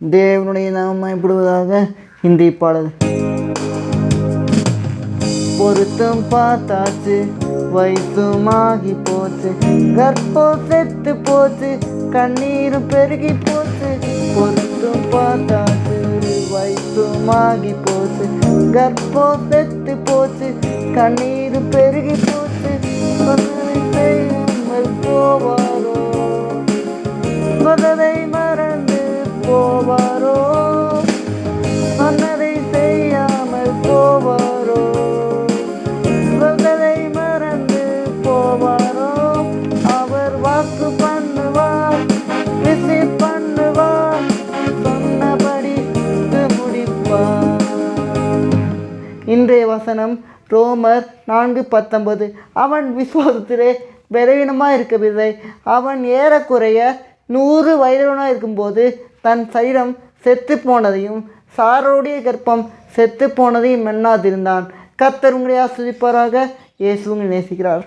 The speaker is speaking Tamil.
தேவனுடைய நாமப்படுவதாக மயப்படுவதாக பாடல் பொருத்தம் பார்த்தாச்சு வயசுமாகி போச்சு. கர்ப்பம் செத்து போச்சு கண்ணீரும் பெருகி போச்சு. பொருத்தம் பார்த்தாச்சு வயசுமாகி போச்சு. கர்ப்பம் செத்து போச்சு கண்ணீரும் பெருகி போச்சு. சொன்னதை செய்யாமல் போவாரோ? சொன்னதை போவாரோ? சொன்னதை செய்யாமல் போவாரோ? சொன்னதை மறந்து போவாரோ? அவர் வாக்கு பண்ணுவார் விசி பண்ணுவார் சொன்னபடி முடிப்பார். இன்றைய வசனம் ரோமர் நான்கு பத்தொன்பது. அவன் விசுவாசத்திலே பலவீனமாக இருக்கவில்லை அவன் ஏறக்குறைய நூறு வயதுடனாக இருக்கும்போது தன் சரீரம் செத்து போனதையும் சாரோடைய கர்ப்பம் செத்து போனதையும் எண்ணாதிருந்தான். கத்தர் உங்களை ஆஸ்வதிப்பாராக இயேசு நேசிக்கிறார்.